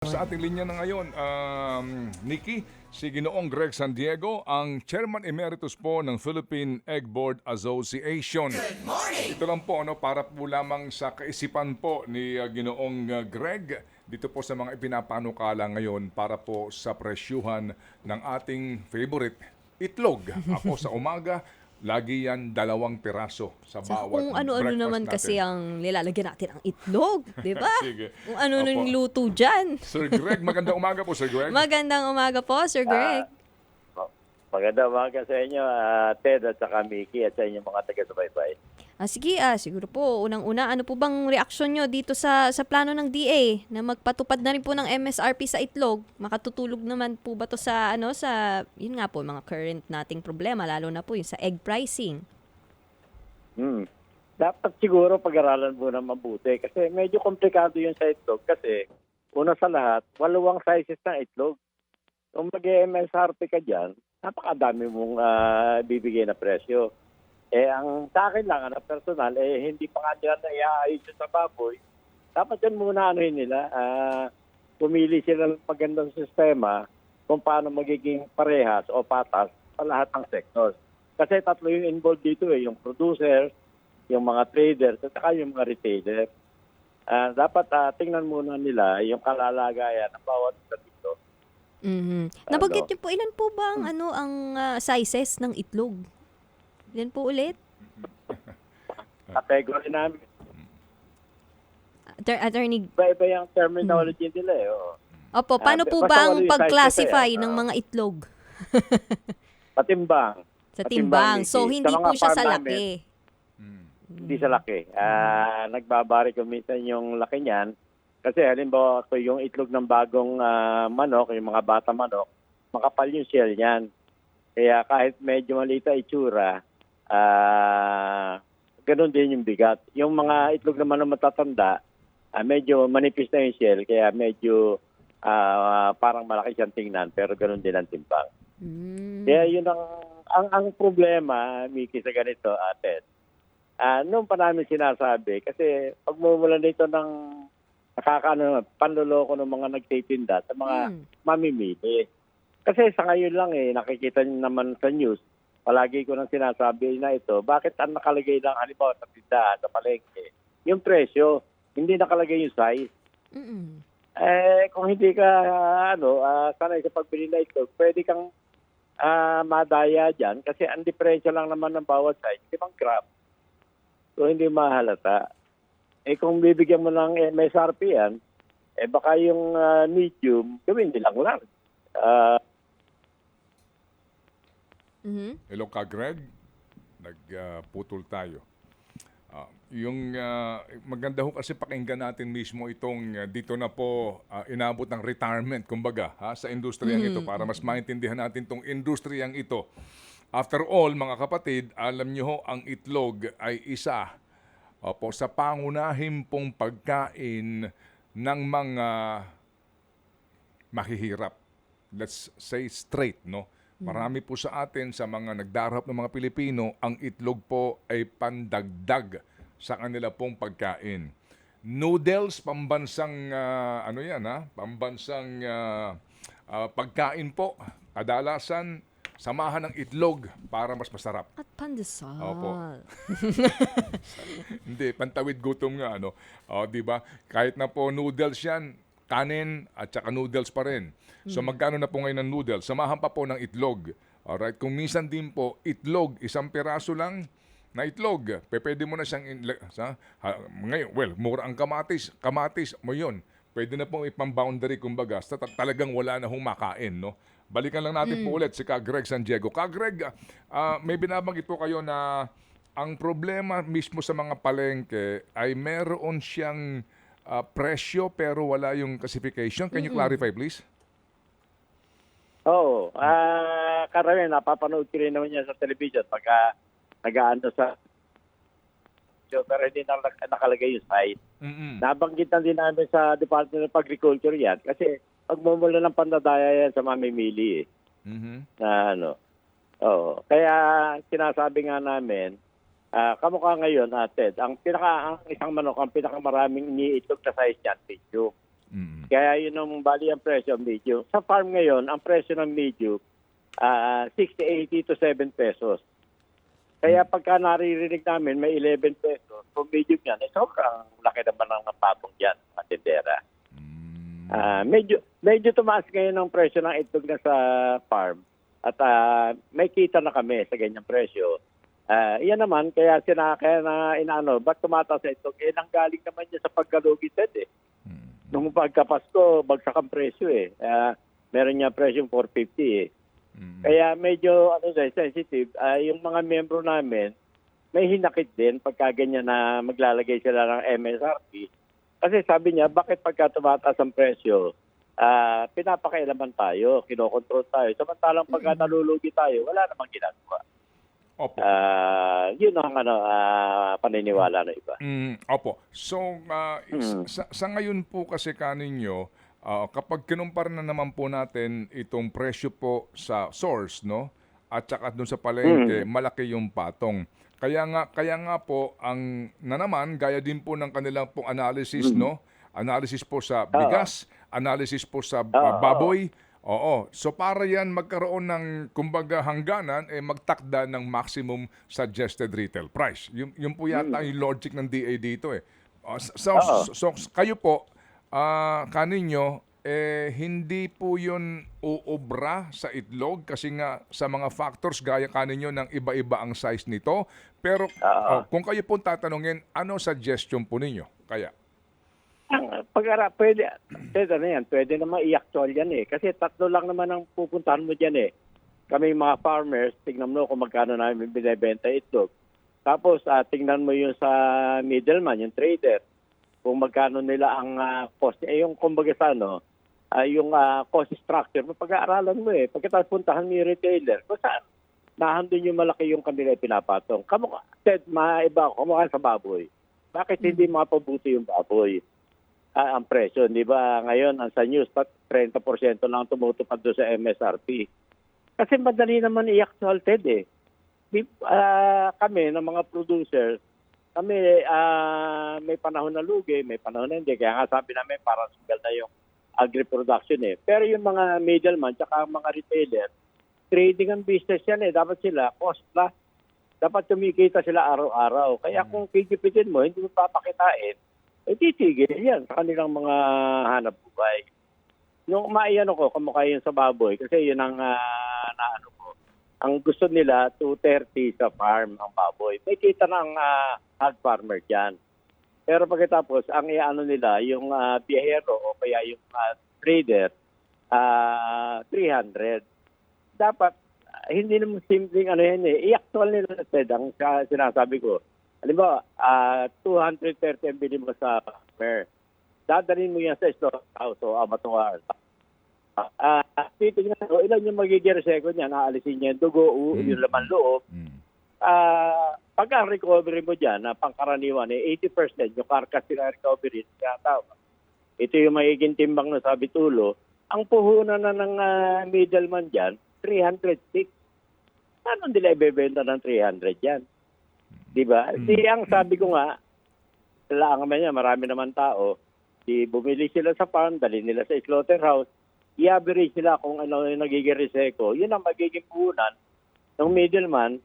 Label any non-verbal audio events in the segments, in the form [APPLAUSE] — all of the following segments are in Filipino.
Sa ating linya na ngayon, um, Nikki, si Ginoong Greg San Diego, ang Chairman Emeritus po ng Philippine Egg Board Association. Ito lang po, ano, para po lamang sa kaisipan po ni uh, Ginoong uh, Greg, dito po sa mga ipinapanukala ngayon para po sa presyuhan ng ating favorite, itlog. [LAUGHS] Ako sa umaga, lagi yan dalawang piraso sa Sa bawat kung ano-ano naman natin. kasi ang nilalagyan natin ang itlog, di ba? [LAUGHS] Kung ano nang luto dyan. Sir Greg, magandang umaga po, Sir Greg. Magandang umaga po, Sir Greg. Oh, Maganda umaga sa inyo, ah, Ted at saka Mickey at sa inyong mga taga-subaybay. Ah, sige, ah, siguro po, unang-una, ano po bang reaksyon nyo dito sa sa plano ng DA na magpatupad na rin po ng MSRP sa itlog? Makatutulog naman po ba to sa, ano, sa, yun nga po, mga current nating problema, lalo na po yung sa egg pricing. Hmm. Dapat siguro pag-aralan muna mabuti kasi medyo komplikado yung sa itlog kasi una sa lahat, walawang sizes ng itlog. Kung mag-MSRP ka dyan, napakadami mong ah, bibigay na presyo. Eh, ang sa akin lang, ano, personal, eh, hindi pa nga nila na iaayos yun sa baboy. Dapat yan muna, ano yun nila, ah, pumili sila ng magandang sistema kung paano magiging parehas o patas sa lahat ng sectors. Kasi tatlo yung involved dito eh, yung producers, yung mga traders, at saka yung mga retailer. Ah, dapat ah, tingnan muna nila yung kalalagayan ng bawat isa dito. Mhm. Nabanggit Ano? niyo po, ilan po ba ang, ano, ang ah, sizes ng itlog? Ilan po ulit? [LAUGHS] Category namin. Atter- Attorney Iba-iba yung terminology nila eh. oo. Opo, paano Ah, po basta ba ang wala yung pag-classify ng ah. mga itlog Patimbang. [LAUGHS] sa Patimbang, timbang? So, Nikki. hindi Sa po mga siya sa farm laki. Mm. Hindi sa laki. Ah, nagbabari ko minsan yung laki niyan. Kasi halimbawa ko yung itlog ng bagong ah, manok, yung mga bata manok, makapal yung shell niyan. Kaya kahit medyo malita itsura, ah ganun din yung bigat. Yung mga itlog naman na matatanda, ah, medyo manipis na yung shell, kaya medyo ah, parang malaki siyang tingnan, pero ganun din ang timbang. Mm. Kaya yun ang, ang, ang problema, Miki, sa ganito, ate. Ah, noong pa namin sinasabi, kasi pagmumula nito ng nakakaano, panloloko ng mga nagtitinda sa mga Mm. mamimili. Kasi sa ngayon lang eh, nakikita niyo naman sa news, palagi ko nang sinasabi na ito, bakit ang nakalagay lang halimbawa sa tindahan, sa palengke, yung presyo, hindi nakalagay yung size. Mm-mm. Eh, kung hindi ka, ano, ah, sanay sa pagbili na ito, pwede kang ah, madaya dyan kasi ang diferensya lang naman ng bawat size, 5 gram. So, hindi mahalata. Eh, kung bibigyan mo ng MSRP yan, eh, baka yung ah, medium, gawin nilang lang. Ah, Mhm. Hello ka, Greg. Nagputol tayo. Ah, yung ah, maganda ho kasi pakinggan natin mismo itong ah, dito na po ah, inabot ng retirement kumbaga ha, sa industriyang ito para mas maintindihan natin tong industriyang ito. After all, mga kapatid, alam niyo ho, ang itlog ay isa opo, sa pangunahing pong pagkain ng mga mahihirap. Let's say straight, no? Marami po sa atin, sa mga nagdarap ng mga Pilipino, ang itlog po ay pandagdag sa kanila pong pagkain. Noodles, pambansang, ah, ano yan ha? Pambansang ah, ah, pagkain po. Kadalasan, samahan ng itlog para mas masarap. At pandesal. Opo. [LAUGHS] Hindi, pantawid gutom nga, ano. O, di ba? Kahit na po noodles yan, kanin at saka noodles pa rin. So, magkano na po ngayon ng noodles? Samahan pa po ng itlog. Alright? Kung minsan din po, itlog, isang piraso lang na itlog. Pwede mo na siyang, in, sa, ha, ngayon, well, mura ang kamatis. Kamatis mo yun. Pwede na pong ipang-boundary, kumbaga, sa ta- talagang wala na hong makain, no? Balikan lang natin po ulit si Ka Greg San Diego. Ka Greg, ah, may binabanggit po kayo na ang problema mismo sa mga palengke ay meron siyang ah, presyo pero wala yung classification. Can you clarify please? Oo. Ah, karamihan, napapanood ko rin naman yan sa television pagka nag-aano sa pero hindi na nak- nakalagay yung site. Mm-mm. Nabanggitan din namin sa Department of Agriculture yan kasi pagmumula ng pandadaya yan sa mamimili eh, Mhm. na ano. Oo. Kaya sinasabi nga namin, ah kamukha ngayon, ah, Ted, ang pinaka ang isang manok, ang pinakamaraming iniitlog na size niyan, medium. Mm. Kaya yun ang bali ang presyo ng medium. Sa farm ngayon, ang presyo ng medium, ah 60, 80 to 7 pesos. Kaya pagka naririnig namin may 11 pesos, kung medium yan, eh, sobrang laki naman ng patong yan, mga tindera. Mm. Ah, medyo medyo tumaas ngayon ang presyo ng itlog na sa farm at ah, may kita na kami sa ganyang presyo. Ah, iyan naman kaya sina kaya na inaano, ba't tumataas sa itlog? Eh nanggaling naman niya sa pagkalugi Ted, eh. Mm. Nung pagkapasko, bagsak ang presyo eh. Ah, meron niya presyong 450 eh. Mm. Kaya medyo ano siya, sensitive. Ah, yung mga membro namin, may hinakit din pagka ganyan na maglalagay sila ng MSRP. Kasi sabi niya, bakit pagka tumataas ang presyo, ah pinapakailaman tayo, kinokontrol tayo. Samantalang pagka nalulugi tayo, wala namang ginagawa. Opo. Ah, yun ang ano, ah, paniniwala ng iba. Mm, opo. So, is- Mm. sa, sa ngayon po kasi kaninyo, ah, kapag kinumpara na naman po natin itong presyo po sa source, no? At saka dun sa palengke, malaki yung patong. Kaya nga, kaya nga po, ang na naman, gaya din po ng kanilang pong analysis, no? Analysis po sa bigas, analysis po sa Oo. baboy, Oo. So para yan magkaroon ng kumbaga hangganan eh magtakda ng maximum suggested retail price. Yung yung po yata yung logic ng DA dito eh. Uh, so, Oo. so, so, kayo po ah kaninyo eh hindi po yun uobra sa itlog kasi nga sa mga factors gaya kaninyo ng iba-iba ang size nito. Pero oh, kung kayo po tatanungin, ano suggestion po ninyo? Kaya Ang pag-ara, pwede, pwede na yan, pwede naman i-actual yan eh. Kasi tatlo lang naman ang pupuntahan mo dyan eh. Kami mga farmers, tignan mo kung magkano namin binibenta itlog. Tapos ah, tingnan mo yung sa middleman, yung trader. Kung magkano nila ang ah, cost. Eh yung kumbaga sa ano, ah, yung ah, cost structure, pag-aaralan mo eh. Pagkatapos puntahan mo yung retailer, kung saan nahandun yung malaki yung kanila pinapatong. Kamukha, Ted, maiba ako, kamukha sa baboy. Bakit hindi mapabuti yung baboy? Ah, ang presyo, di ba? Ngayon, ang sa news, pat 30% lang tumutupad doon sa MSRP. Kasi madali naman i-actual, Ted, eh. Di, ah, kami, ng mga producers, kami ah, may panahon na lugi, may panahon na hindi. Kaya nga sabi namin, parang sugal na yung agri-production eh. Pero yung mga middleman, tsaka mga retailer, trading ang business yan eh. Dapat sila, cost plus. Dapat kumikita sila araw-araw. Kaya kung kikipitin mo, hindi mo papakitain, eh titigil yan sa kanilang mga hanap buhay. Yung maiano ko, kamukha yun sa baboy, kasi yun ang ah, naano ko. Ang gusto nila, 230 sa farm ang baboy. May kita ng ah, hog farmer dyan. Pero pagkatapos, ang iano nila, yung uh, biyahero o kaya yung ah, trader, ah 300. Dapat, ah, hindi naman simpleng ano yan eh. I-actual nila Ted, ang sa- sinasabi ko. Halimbawa, ah 230 ang bili mo sa fair. Dadalhin mo yan sa store house o abatuar. Ah, titignan mo, ilan yung magiging reseko niya, naalisin niya yung dugo, Mm. yung laman loob. mm, Ah, pag ang recovery mo dyan, na pangkaraniwan, eh, 80% yung carcass na recovery, kaya tawag. Ito yung magiging timbang na sabi tulo. Ang puhunan na ng ah, middleman dyan, 306. Paano nila ibebenta ng 300 yan? Di ba? Mm. Di ang sabi ko nga, kailangan naman niya, marami naman tao, di bumili sila sa farm, dali nila sa slaughterhouse, i-average nila kung ano yung nagiging reseko. Yun ang magiging puhunan ng middleman,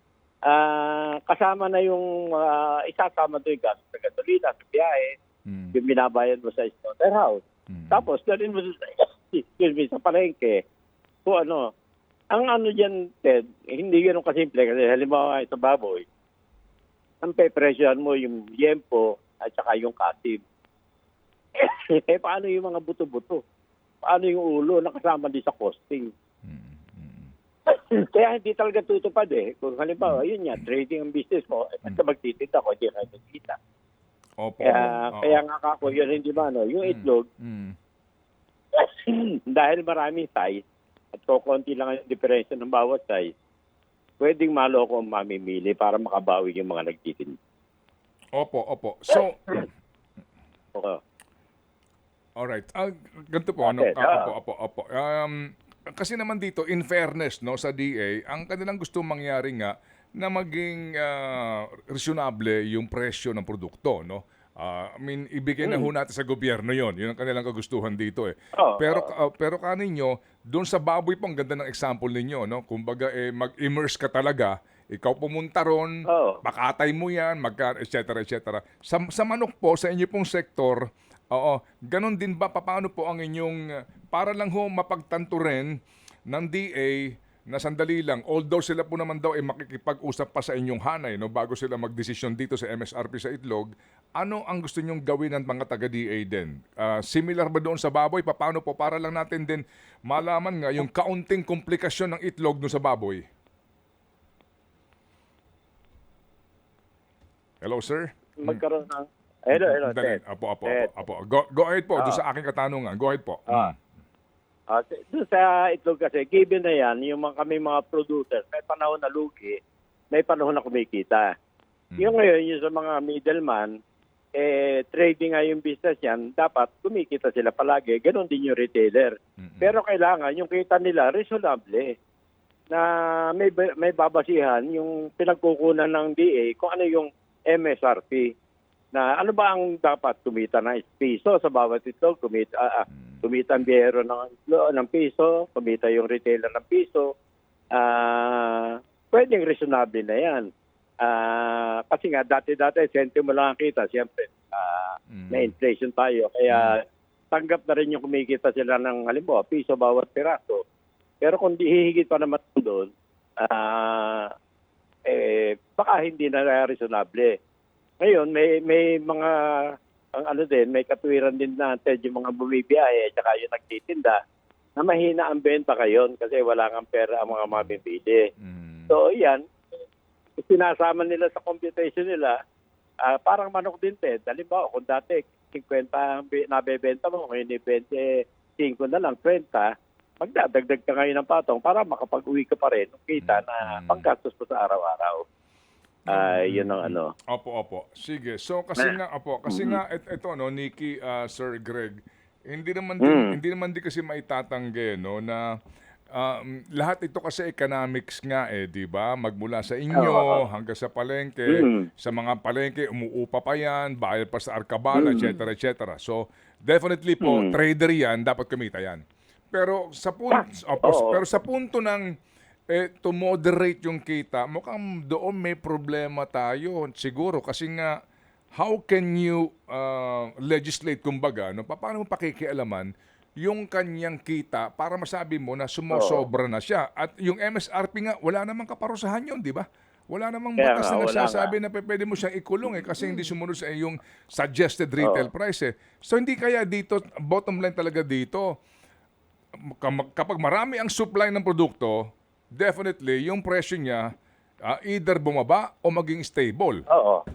ah kasama na yung ah, isasama doon yung gas sa gasolina, sa biyahe, mm, yung binabayad mo sa slaughterhouse. mm. Tapos, dalhin mo sa, [LAUGHS] excuse me, sa palengke, kung ano, ang ano dyan, Ted, hindi ganun kasimple kasi halimbawa sa baboy, ang pepresyohan mo yung yempo at saka yung kasim. [COUGHS] eh, paano yung mga buto-buto? Paano yung ulo na kasama din sa costing? Mm, [COUGHS] mm. Kaya hindi talaga tutupad eh. Kung halimbawa, yun nga, trading ang business mo, eh, ba't ka magtitinda ko, hindi ka nagkita. Opo. Kaya, oo. kaya nga kako, yun hindi ba, no? Yung itlog, Mm, [COUGHS] dahil maraming size at kukunti lang ang diferensya ng bawat size, pwedeng maloko ang mamimili para makabawi yung mga nagtitinda. Opo, opo. So, Oo. Alright. Ah, ganito po, ano? Okay, ah. opo, opo, opo. Um, kasi naman dito, in fairness, no, sa DA, ang kanilang gusto mangyari nga na maging ah, reasonable yung presyo ng produkto, no? Ah, I mean, ibigay na ho natin sa gobyerno yon. Yun ang kanilang kagustuhan dito eh. Oo, pero ah, pero kaninyo, doon sa baboy po, ang ganda ng example ninyo, no? Kumbaga, eh, mag-immerse ka talaga, ikaw pumunta ron, Oo. pakatay mo yan, magka, et cetera, et cetera. Sa, sa manok po, sa inyo pong sektor, oo, ganun din ba, paano po ang inyong, para lang ho mapagtanto rin ng DA na sandali lang, although sila po naman daw ay makikipag-usap pa sa inyong hanay no, bago sila magdesisyon dito sa MSRP sa itlog, ano ang gusto nyong gawin ng mga taga-DA din? Ah, similar ba doon sa baboy? Paano po? Para lang natin din malaman nga yung kaunting komplikasyon ng itlog doon sa baboy. Hello, sir? Magkaroon ng... Hello, hello. Ted. Apo, apo, apo, apo. Go, go ahead po, doon Ah. sa aking katanungan. Go ahead po. Ah. Ah, s- doon sa itlog kasi, given na yan, yung mga kami mga producers, may panahon na lugi, may panahon na kumikita. Mm. Yung ngayon, yung sa mga middleman, eh, trading nga yung business yan, dapat kumikita sila palagi. Ganon din yung retailer. Mm-mm. Pero kailangan yung kita nila reasonable na may may babasihan yung pinagkukunan ng DA kung ano yung MSRP na ano ba ang dapat kumita ng piso sa bawat itlog kumita ah, ah, kumita ang biyero ng ng piso kumita yung retailer ng piso ah pwedeng reasonable na yan ah kasi nga dati-dati sentimo lang ang kita siyempre ah Mm. may inflation tayo. Kaya tanggap na rin yung kumikita sila ng halimbawa, piso bawat piraso. Pero kung di hihigit pa naman doon, ah eh, baka hindi na reasonable. Ngayon, may may mga ang ano din, may katuwiran din natin yung mga bumibiyahe at saka yung nagtitinda na mahina ang benta kayon kasi wala kang pera ang mga mabibili. Mm. So, yan, sinasama nila sa computation nila, ah, parang manok din, Ted. Halimbawa, kung dati 50 ang nabebenta mo, ngayon eh, 25 na lang, 20, magdadagdag ka ngayon ng patong para makapag-uwi ka pa rin kita na Mm. panggastos mo sa araw-araw. Ah, yun ang ano. Opo, opo. Sige. So kasi nga opo, kasi nga et, ito no, Nikki, uh, Sir Greg, hindi naman din, Mm. hindi naman din kasi maitatanggi no na um, lahat ito kasi economics nga eh, 'di ba? Magmula sa inyo hanggang sa palengke, Mm. sa mga palengke umuupa pa 'yan, bayad pa sa arkabala, Mm. etc. etc. So definitely po Mm. trader 'yan, dapat kumita 'yan. Pero sa punto opo, Oo. pero sa punto ng eh, to moderate yung kita, mukhang doon may problema tayo. Siguro kasi nga, how can you uh, legislate, kumbaga, no? Pa- paano mo pakikialaman yung kanyang kita para masabi mo na sumosobra na siya. At yung MSRP nga, wala namang kaparusahan yun, di ba? Wala namang Kaya batas nga, na nagsasabi na pwede mo siyang ikulong eh kasi hindi sumunod sa iyong suggested retail price eh. So hindi kaya dito, bottom line talaga dito, kapag marami ang supply ng produkto, definitely yung presyo niya ah, either bumaba o maging stable, Oo.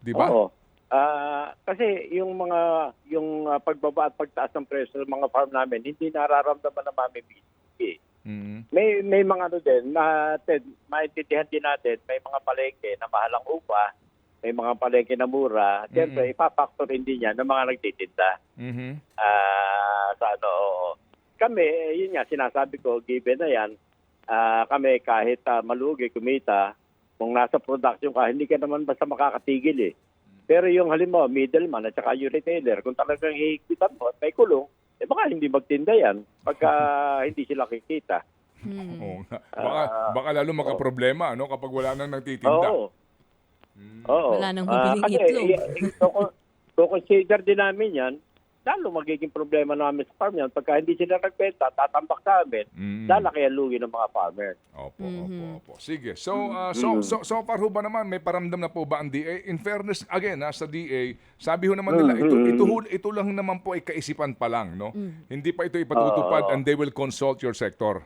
di ba? Oo. Ah, kasi yung mga yung ah, pagbaba at pagtaas ng presyo ng mga farm namin hindi nararamdaman ng mamimili. Mhm. May may mga ano din na Ted, maintindihan din natin, may mga palengke na mahalang upa, may mga palengke na mura. Siyempre, ipapactorin din yan ng mga nagtitinda. Mhm. Ah, sa ano, oo. Kami, eh, yun nga, sinasabi ko, given na yan, ah, kami kahit ah, malugi, kumita, kung nasa production ka, hindi ka naman basta makakatigil eh. Pero yung halimbawa, middleman at saka yung retailer, kung talagang hihigpitan mo at may kulong, eh baka hindi magtinda yan pagka hindi sila kikita. Hmm. Oo nga. Baka, Ah, baka lalo magka-problema no, kapag wala nang nagtitinda. Oo. Mm. Oo. Wala nang Ah, humiling kasi, itlog. i- i- kung- kung consider din namin yan, lalo magiging problema namin sa farm yan. Pagka hindi sila nagbenta, tatambak sa amin, Mm. lalaki ang lugi ng mga farmer. Opo, Mhm. opo, opo. Sige. So, uh, so, so, so far ho ba naman, may paramdam na po ba ang DA? In fairness, again, ha, sa DA, sabi ho naman nila, ito, Mhm. ito, ho- ito lang naman po ay kaisipan pa lang, no? Hindi pa ito ipatutupad Oo. and they will consult your sector.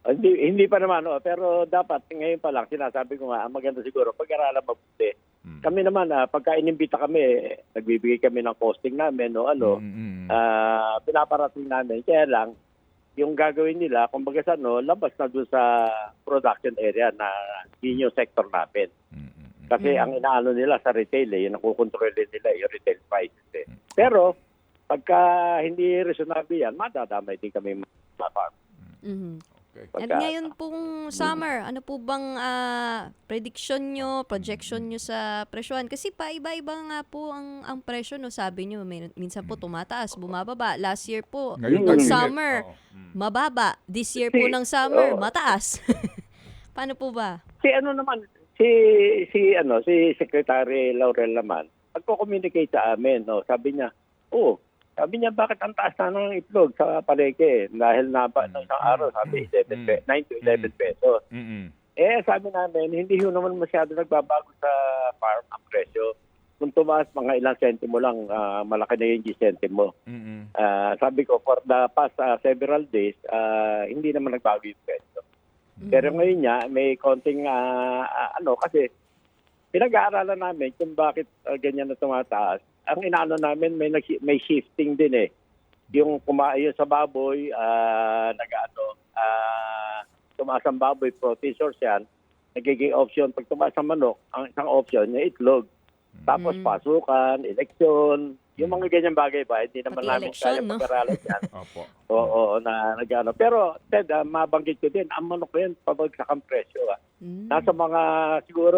Ah, Hindi, hindi pa naman, oh, pero dapat ngayon pa lang, sinasabi ko nga, ang maganda siguro, pag-aralan mabuti. Mm. Kami naman, ah, pagka inimbita kami, eh, nagbibigay kami ng costing namin, o ano, Mm, mm, mm. ah, pinaparating namin. Kaya lang, yung gagawin nila, kumbaga sa no, labas na doon sa production area na yun yung sector namin. Mm. Kasi ang inaano nila sa retail, eh, yung nakukontrol nila yung retail prices. Eh. Pero, pagka hindi reasonable yan, madadamay din kami mga farm. Mhm. Okay. At Pagka- ngayon pong summer, ano po bang ah, prediction nyo, projection nyo sa presyohan? Kasi paiba-iba nga po ang, ang presyo, no? Sabi nyo, may, minsan po tumataas, bumababa. Last year po, Ngayon, ng tag-init. summer, Oo. Mm. mababa. This year po Si- ng summer, oo. mataas. [LAUGHS] Paano po ba? Si ano naman, si si ano, si Secretary Laurel naman, pagko-communicate sa amin, no, sabi niya, oh, sabi niya, bakit ang taas na ng itlog sa palengke? Dahil naba ng isang araw, sabi, 11 pe- 9 to 11 pesos. Mm-mm. Eh, sabi namin, hindi ho naman masyado nagbabago sa farm ang presyo. Kung tumaas mga ilang sentimo lang, ah, malaki na yung sentimo. Mm-mm. Ah, sabi ko, for the past ah, several days, ah, hindi naman nagbago yung presyo. Pero ngayon niya, may konting, ah, ah, ano, kasi pinag-aaralan namin kung bakit ah, ganyan na tumataas. Ang inaano namin, may, nag- may shifting din eh. Yung kumain sa baboy, ah, nag-ano, tumaas ang baboy, protein source yan, nagiging option. Pag tumaas ang manok, ang isang option, yung itlog. Tapos Mm. pasukan, eleksyon, yung mga ganyan bagay ba, hindi naman Pati namin eleksyon, kaya no? pag-aralan [LAUGHS] yan. Opo. Oo, na nagano. Pero Ted, ah, mabanggit ko din, ang manok ko yun, pabagsak ang presyo. Ah. Mm. Nasa mga siguro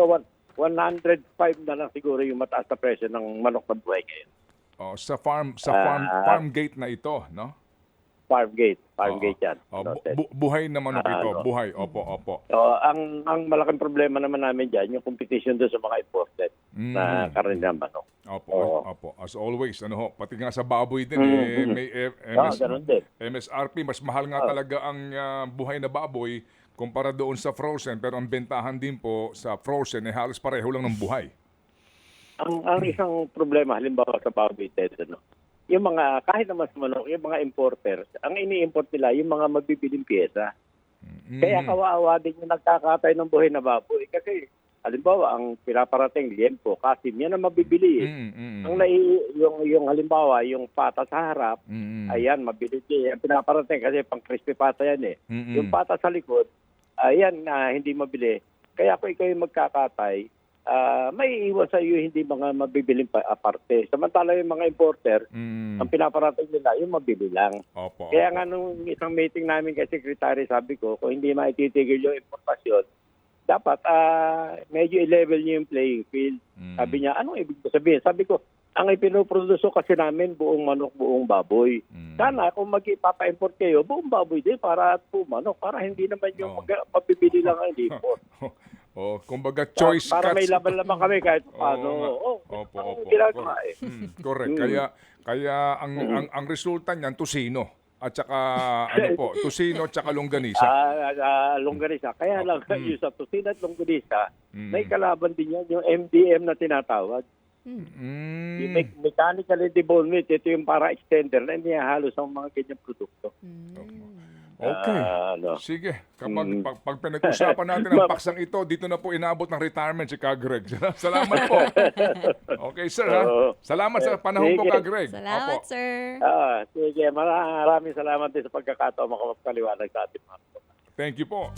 105 na lang siguro yung mataas na presyo ng manok na buhay ngayon. Oh, sa farm sa farm Ah. farm gate na ito, no? Farm gate, farm Oo. gate yan. Oh, bu- buhay na manok Ah, ito, ano. buhay. Opo, opo. So, ang ang malaking problema naman namin diyan, yung competition doon sa mga imported Mm. na karne ng manok. Opo, Oo. opo. As always, ano ho, pati nga sa baboy din Mm, eh, may eh, Ah, MS, ganun din. MSRP mas mahal nga Ah. talaga ang ah, buhay na baboy kumpara doon sa frozen pero ang bentahan din po sa frozen eh halos pareho lang ng buhay. Ang ang isang problema halimbawa sa baboy Ted, ano, yung mga kahit naman sa manok, yung mga importers, ang ini-import nila yung mga mabibiling piyesa. Mm. Kaya kawawa din yung nagkakatay ng buhay na baboy. Kasi, halimbawa, ang pinaparating liempo, kasim, yan ang mabibili. Eh. Mm, mm, Ang nai, yung, yung halimbawa, yung pata sa harap, mm, ayan, mabili din. Ang pinaparating kasi pang crispy pata yan eh. mm, Yung pata sa likod, ayan, na hindi mabili. Kaya kung ikaw yung magkakatay, ah, may iwan sa iyo hindi mga mabibiling pa, aparte. Samantala yung mga importer, mm, ang pinaparating nila, yung mabili lang. opo. Kaya opo. nga nung isang meeting namin kay Secretary, sabi ko, kung hindi maititigil yung importasyon, dapat ah medyo i-level niyo yung playing field. Mm. Sabi niya, anong ibig ko sabihin? Sabi ko, ang ipinoproduso kasi namin buong manok, buong baboy. Mm. Sana kung mag-ipapa-import kayo, buong baboy din para at buong manok. Para hindi naman yung Oo. mag- mabibili lang ang [LAUGHS] import. oh, kumbaga choice para may cuts. laban-laban kami kahit Oo paano. nga. Oh, Opo, opo. ginagawa eh. Mm, correct. Mm. Kaya kaya ang, ang ang resulta niyan tusino at saka ano po, [LAUGHS] tusino at saka longganisa. Ah, ah, longganisa. Kaya lang, Mm. yung sa tusin at longganisa, Mm. may kalaban din yan, yung MDM na tinatawag. Mm. Yung me- mechanically debonement, ito yung para extender na inihahalos ang mga ganyang produkto. Mm. Okay. Ah, ano. Sige, kapag Mm. pag, pag pinag-usapan [LAUGHS] natin ang paksang ito, dito na po inabot ng retirement si Kagreg. [LAUGHS] Salamat po. [LAUGHS] Okay, sir. Ha? Salamat sa panahon po, Sige. Kagreg. Salamat, Opo. sir. Ah, sige, maraming salamat din sa pagkakataon makapagpaliwanag sa ating mga Thank you po.